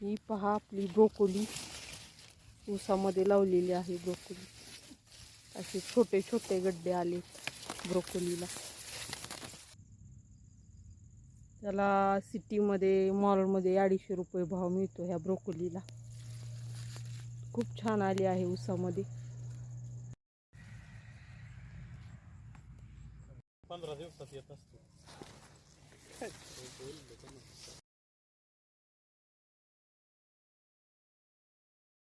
ही पहा आपली ब्रोकोली. ऊसामध्ये लावलेली आहे ब्रोकोली. असे छोटे छोटे गड्डे आले ब्रोकोलीला. त्याला सिटीमध्ये मॉलमध्ये अडीचशे रुपये भाव मिळतो ह्या ब्रोकोलीला. खूप छान आली आहे ऊसामध्ये पंधरा दिवसात येत असतो.